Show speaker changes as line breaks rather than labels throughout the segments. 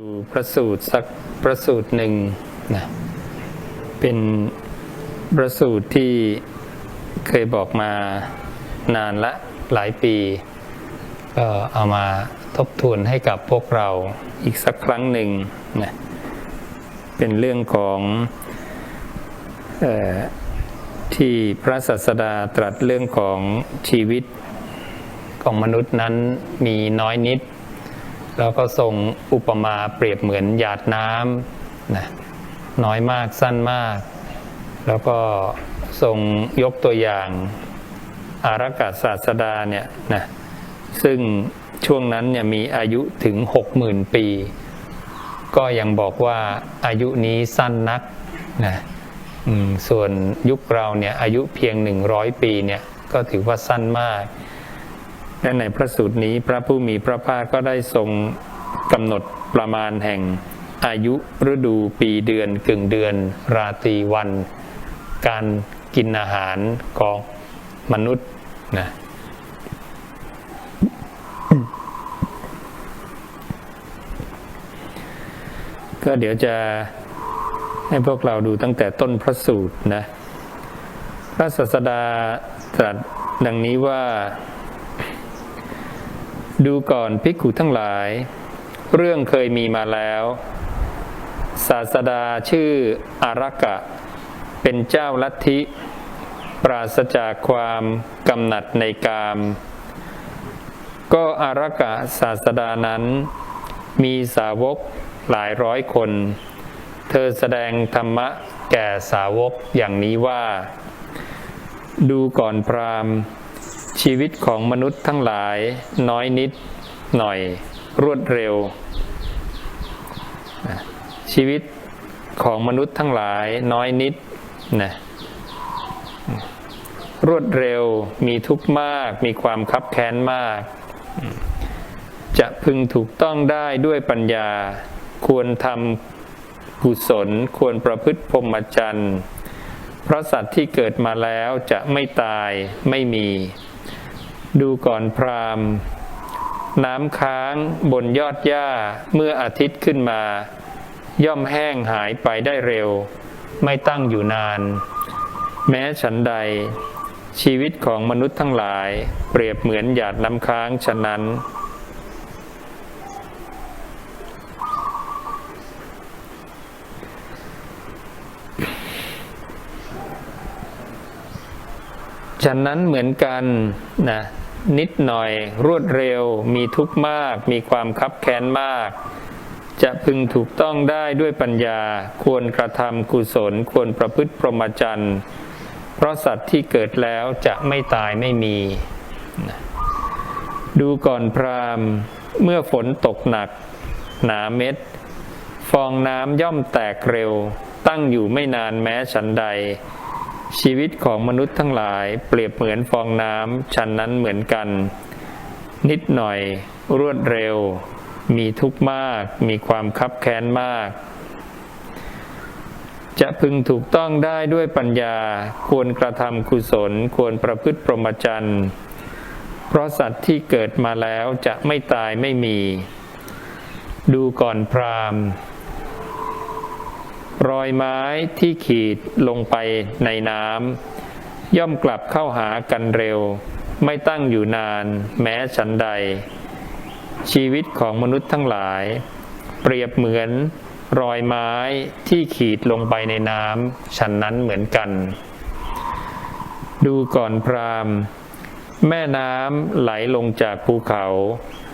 ดูพระสูตรสักพระสูตรหนึ่งนะเป็นพระสูตรที่เคยบอกมานานละหลายปีก็เอามาทบทวนให้กับพวกเราอีกสักครั้งหนึ่งนะเป็นเรื่องของออที่พระศาสดาตรัสเรื่องของชีวิตของมนุษย์นั้นมีน้อยนิด แล้วก็ทรงอุปมาเปรียบเหมือนหยาดน้ำนะน้อยมากสั้นมาก แล้วก็ทรงยกตัวอย่างอารักษศาสดาเนี่ยนะซึ่งช่วงนั้นเนี่ยมีอายุถึงหกหมื่นปี ก็ยังบอกว่าอายุนี้สั้นนักนะส่วนยุคเราเนี่ยอายุเพียงหนึ่งร้อยปีเนี่ยก็ถือว่าสั้นมาก และในพระสูตรนี้พระผู้มีพระภาคก็ได้ทรงกำหนดประมาณแห่งอายุฤดูปีเดือนกึ่งเดือน ราตรีวัน การกินอาหารของมนุษย์นะก็เดี๋ยวจะให้พวกเราดูตั้งแต่ต้นพระสูตรนะ พระศาสดาตรัสดังนี้ว่า ดูก่อนภิกขุทั้งหลาย เรื่องเคยมีมาแล้ว ศาสดาชื่ออารักะ เป็นเจ้าลัทธิ ปราศจากความกำหนัดในกาม ก็อารักกะศาสดานั้น มีสาวกหลายร้อยคน เธอแสดงธรรมะแก่สาวกอย่างนี้ว่า ดูก่อนพราหมณ์ ชีวิตของมนุษย์ทั้งหลายน้อยนิดหน่อยรวดเร็ว ชีวิตของมนุษย์ทั้งหลายน้อยนิดนะรวดเร็วมีทุกข์มาก มีความคับแค้นมาก จะพึงถูกต้องได้ด้วยปัญญา ควรทำกุศล ควรประพฤติพรหมจรรย์เพราะสัตว์ที่เกิดมาแล้วจะไม่ตายไม่มี ดูก่อนพรามน้ำค้างบนยอดหญ้าเมื่ออาทิตย์ขึ้นมา ย่อมแห้งหายไปได้เร็ว ไม่ตั้งอยู่นาน แม้ฉันใด ชีวิตของมนุษย์ทั้งหลาย เปรียบเหมือนหยาดน้ำค้างฉะนั้น ฉะนั้นเหมือนกันนะนิดหน่อยรวดเร็ว มีทุกข์มาก มีความคับแค้นมาก จะพึงถูกต้องได้ด้วยปัญญา ควรกระทำกุศล ควรประพฤติพรหมจรรย์เพราะสัตว์ที่เกิดแล้วจะไม่ตายไม่มีนะดูก่อนพรามเมื่อฝนตกหนัก หนาเม็ด ฟองน้ำย่อมแตกเร็ว ตั้งอยู่ไม่นานแม้ฉันใด ชีวิตของมนุษย์ทั้งหลายเปรียบเหมือนฟองน้ำฉันนั้นเหมือนกัน นิดหน่อย รวดเร็ว มีทุกข์มาก มีความคับแค้นมาก จะพึงถูกต้องได้ด้วยปัญญาควรกระทำกุศลควรประพฤติพรมจรรย์เพราะสัตว์ที่เกิดมาแล้วจะไม่ตายไม่มี ดูก่อนพราหมณ์ รอยไม้ที่ขีดลงไปในน้ำย่อมกลับเข้าหากันเร็ว ไม่ตั้งอยู่นานแม้ฉันใด ชีวิตของมนุษย์ทั้งหลาย เปรียบเหมือนรอยไม้ที่ขีดลงไปในน้ำฉันนั้นเหมือนกัน ดูก่อนพรามแม่น้ำไหลลงจากภูเขา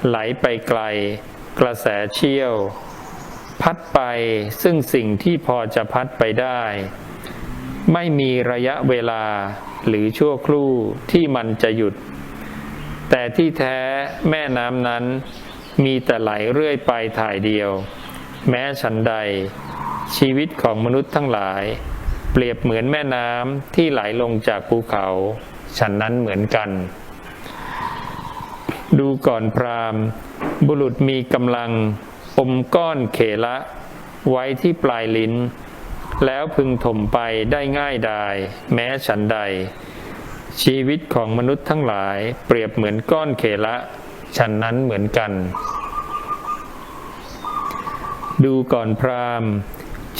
ไหลไปไกล กระแสเชี่ยว พัดไปซึ่งสิ่งที่พอจะพัดไปได้ ไม่มีระยะเวลาหรือชั่วครู่ที่มันจะหยุด แต่ที่แท้แม่น้ำนั้น มีแต่ไหลเรื่อยไปถ่ายเดียว แม้ฉันใด ชีวิตของมนุษย์ทั้งหลาย เปรียบเหมือนแม่น้ำที่ไหลลงจากภูเขา ฉันนั้นเหมือนกัน ดูก่อนพรามบุรุษมีกำลัง อมก้อนเขละ ไว้ที่ปลายลิ้น แล้วพึงถมไปได้ง่ายดายแม้ฉันใด ชีวิตของมนุษย์ทั้งหลายเปรียบเหมือนก้อนเขละ ฉันนั้นเหมือนกัน ดูก่อนพราหมณ์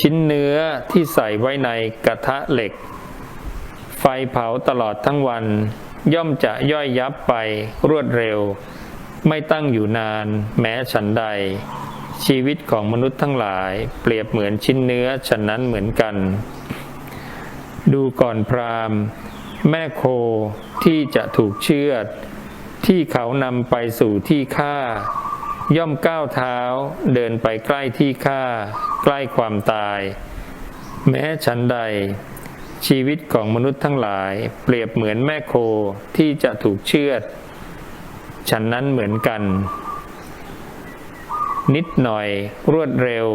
ชิ้นเนื้อที่ใส่ไว้ในกระทะเหล็ก ไฟเผาตลอดทั้งวัน ย่อมจะย่อยยับไปรวดเร็ว ไม่ตั้งอยู่นานแม้ฉันใด ชีวิตของมนุษย์ทั้งหลายเปรียบเหมือนชิ้นเนื้อฉันนั้นเหมือนกัน ดูก่อนพราหมณ์ แม่โคที่จะถูกเชือด ที่เขานำไปสู่ที่ฆ่า ย่อมก้าวเท้าเดินไปใกล้ที่ฆ่า ใกล้ความตาย แม้ฉันใด ชีวิตของมนุษย์ทั้งหลาย เปรียบเหมือนแม่โคที่จะถูกเชือด ฉันนั้นเหมือนกัน นิดหน่อย รวดเร็ว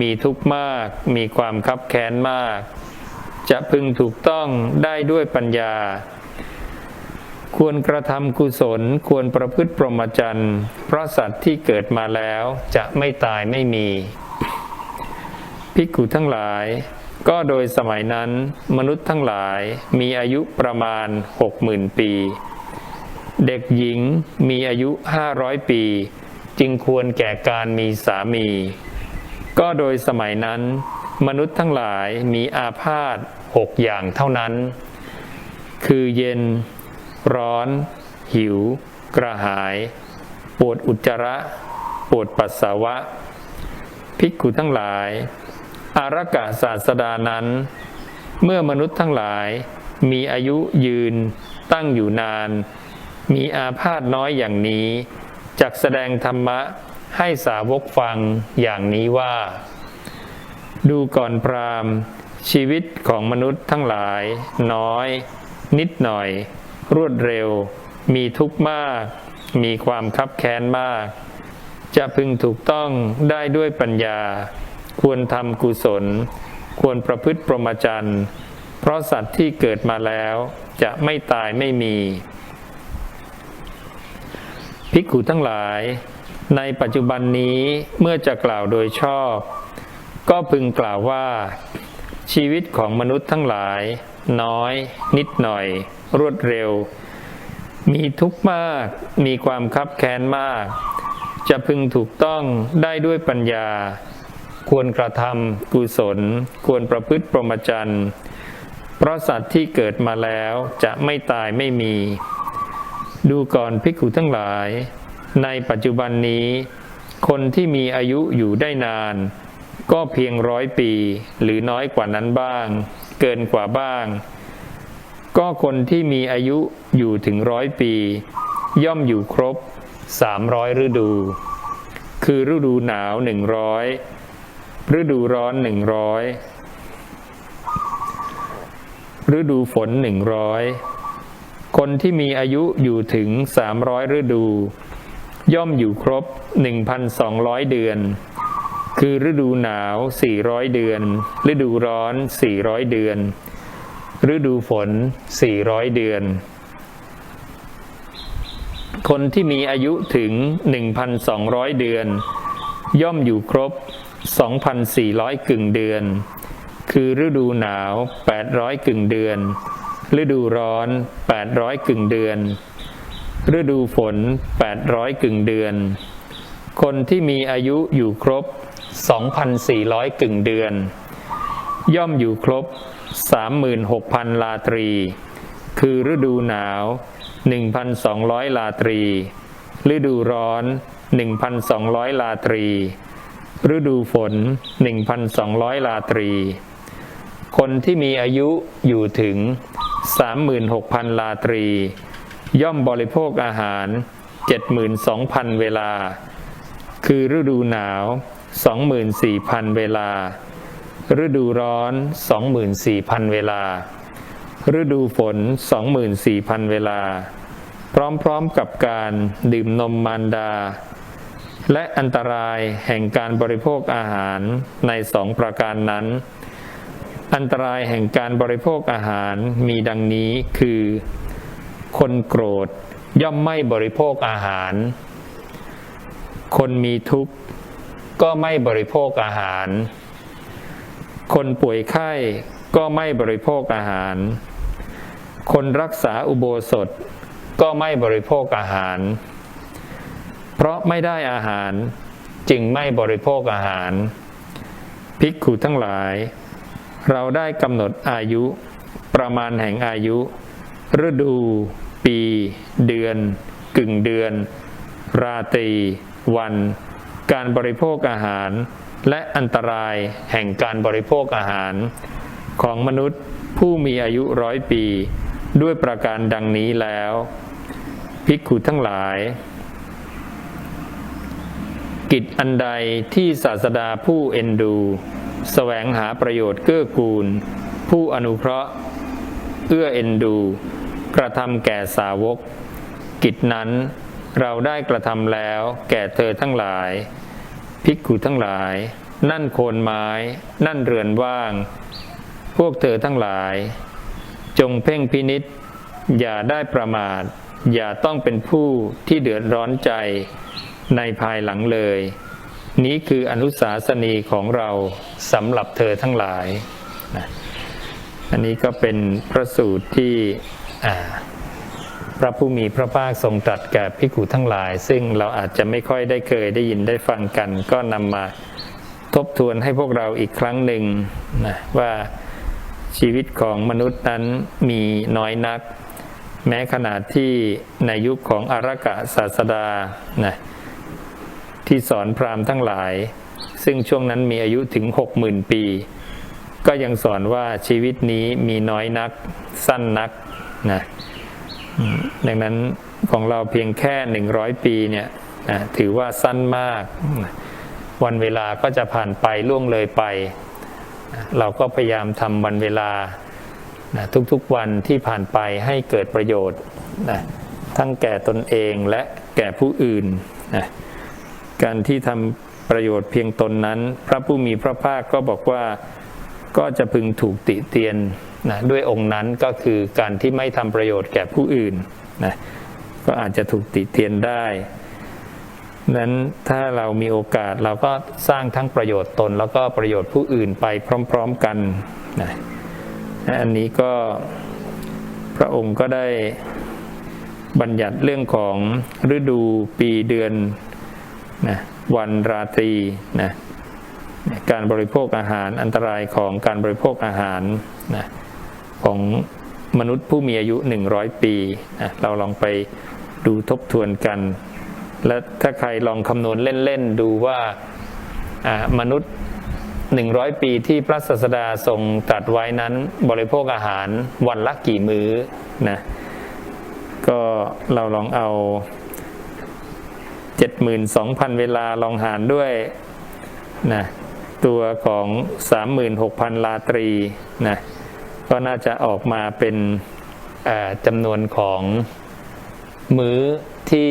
มีทุกข์มาก มีความคับแค้นมาก จะพึงถูกต้องได้ด้วยปัญญา ควรกระทำกุศลควรประพฤติพรหมจรรย์เพราะสัตว์ที่เกิดมาแล้วจะไม่ตายไม่มี ภิกขุทั้งหลาย ก็โดยสมัยนั้น มนุษย์ทั้งหลายมีอายุประมาณหกหมื่นปี เด็กหญิงมีอายุห้าร้อยปี จึงควรแก่การมีสามี ก็โดยสมัยนั้น มนุษย์ทั้งหลายมีอาพาธหกอย่างเท่านั้น คือเย็น ร้อน หิว กระหาย ปวดอุจจาระ ปวดปัสสาวะ ภิกขุทั้งหลาย อารกะศาสดานั้น เมื่อมนุษย์ทั้งหลายมีอายุยืนตั้งอยู่นาน มีอาพาธน้อยอย่างนี้ จักแสดงธรรมะให้สาวกฟังอย่างนี้ว่า ดูก่อนพรามชีวิตของมนุษย์ทั้งหลาย น้อย นิดหน่อย รวดเร็ว มีทุกข์มาก มีความคับแค้นมาก จะพึงถูกต้องได้ด้วยปัญญา ควรทำกุศล ควรประพฤติพรมจรรย์ เพราะสัตว์ที่เกิดมาแล้ว จะไม่ตายไม่มี ภิกขุทั้งหลาย ในปัจจุบันนี้เมื่อจะกล่าวโดยชอบ ก็พึงกล่าวว่า ชีวิตของมนุษย์ทั้งหลาย น้อย นิดหน่อย รวดเร็ว มีทุกข์มาก มีความคับแค้นมาก จะพึงถูกต้องได้ด้วยปัญญา ควรกระทำกุศล ควรประพฤติพรมจรรย์เพราะสัตว์ที่เกิดมาแล้วจะไม่ตายไม่มี ดูก่อนภิกขุทั้งหลาย ในปัจจุบันนี้ คนที่มีอายุอยู่ได้นาน ก็เพียงร้อยปี หรือน้อยกว่านั้นบ้าง เกินกว่าบ้าง ก็คนที่มีอายุอยู่ถึงร้อยปี ย่อมอยู่ครบสามร้อยฤดู คือฤดูหนาวหนึ่งร้อยฤดูร้อนหนึ่งร้อยฤดูฝนหนึ่งร้อย คนที่มีอายุอยู่ถึงสามร้อยฤดู ย่อมอยู่ครบหนึ่งพันสองร้อยเดือน คือฤดูหนาว 400 เดือน ฤดูร้อน 400 เดือน ฤดูฝน 400 เดือน คนที่มีอายุถึง 1,200 เดือน ย่อมอยู่ครบ 2,400 กึ่งเดือน คือฤดูหนาว 800 กึ่งเดือน ฤดูร้อน 800 กึ่งเดือน ฤดูฝน 800 กึ่งเดือน คนที่มีอายุอยู่ครบ 2,400 กึ่งเดือน ย่อมอยู่ครบ 36,000 ลาตรี คือฤดูหนาว 1,200 ลาตรี ฤดูร้อน 1,200 ลาตรี ฤดูฝน 1,200 ลาตรีคนที่มีอายุอยู่ถึง 36,000 ลาตรี ย่อมบริโภคอาหาร 72,000 เวลา คือฤดูหนาว 24,000 เวลา ฤดูร้อน 24,000 เวลา ฤดูฝน 24,000 เวลา พร้อมๆกับการดื่มนมมารดา และอันตรายแห่งการบริโภคอาหารในสองประการนั้น อันตรายแห่งการบริโภคอาหารมีดังนี้คือ คนโกรธย่อมไม่บริโภคอาหาร คนมีทุกข์ก็ไม่บริโภคอาหาร คนป่วยไข้ก็ไม่บริโภคอาหาร คนรักษาอุโบสถก็ไม่บริโภคอาหาร เพราะไม่ได้อาหารจึงไม่บริโภคอาหาร ภิกขุทั้งหลาย เราได้กำหนดอายุ ประมาณแห่งอายุ ฤดู ปี เดือน กึ่งเดือน ราตรี วัน การบริโภคอาหาร และอันตรายแห่งการบริโภคอาหาร ของมนุษย์ผู้มีอายุร้อยปี ด้วยประการดังนี้แล้วภิกขุทั้งหลาย กิจอันใดที่ศาสดาผู้เอ็นดู แสวงหาประโยชน์เกื้อกูล ผู้อนุเคราะห์ เอื้อเอ็นดู กระทำแก่สาวก กิจนั้นเราได้กระทำแล้วแก่เธอทั้งหลาย ภิกขุทั้งหลาย นั่นโคนไม้ นั่นเรือนว่าง พวกเธอทั้งหลาย จงเพ่งพินิษอย่าได้ประมาท อย่าต้องเป็นผู้ที่เดือดร้อนใจในภายหลังเลย นี้คืออนุสาสนีของเราสำหรับเธอทั้งหลายนะอันนี้ก็เป็นพระสูตรที่พระผู้มีพระภาคทรงตรัสแก่ภิกุทั้งหลาย ซึ่งเราอาจจะไม่ค่อยได้เคยได้ยินได้ฟังกัน ก็นำมาทบทวนให้พวกเราอีกครั้งหนึ่งนะว่าชีวิตของมนุษย์นั้นมีน้อยนัก แม้ขนาดที่ในยุคของอารกะศาสดานะ ที่สอนพราหมณ์ทั้งหลาย ซึ่งช่วงนั้นมีอายุถึงหกหมื่นปี ก็ยังสอนว่าชีวิตนี้มีน้อยนัก สั้นนักนะดังนั้นของเราเพียงแค่หนึ่งร้อยปีเนี่ยนะถือว่าสั้นมาก วันเวลาก็จะผ่านไปล่วงเลยไป เราก็พยายามทำวันเวลานะทุกๆวันที่ผ่านไปให้เกิดประโยชน์นะทั้งแก่ตนเองและแก่ผู้อื่นนะ การที่ทำประโยชน์เพียงตนนั้น พระผู้มีพระภาคก็บอกว่าก็จะพึงถูกติเตียนนะด้วยองค์นั้นก็คือการที่ไม่ทำประโยชน์แก่ผู้อื่นนะก็อาจจะถูกติเตียนได้นั้นถ้าเรามีโอกาสเราก็สร้างทั้งประโยชน์ตน แล้วก็ประโยชน์ผู้อื่นไปพร้อม ๆกันนะอันนี้ก็พระองค์ก็ได้บัญญัติเรื่องของฤดูปีเดือน นะวันราตรีนะการบริโภคอาหารอันตรายของการบริโภคอาหารนะของมนุษย์ผู้มีอายุ 100 ปีนะเราลองไปดูทบทวนกัน และถ้าใครลองคำนวณเล่น ๆ ดูว่ามนุษย์ 100 ปีที่พระศาสดาทรงตรัสไว้นั้นบริโภคอาหารวันละกี่มื้อนะก็เราลองเอา 72,000 เวลาลองหารด้วยนะตัวของ 36,000 ลาตรีนะก็น่าจะออกมาเป็นจำนวนของมื้อที่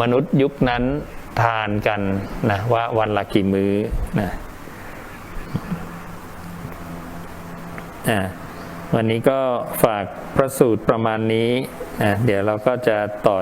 มนุษย์ยุคนั้นทานกันนะว่าวันละกี่มื้อนะวันนี้ก็ฝากพระสูตรประมาณนี้อะเดี๋ยวเราก็จะต่อ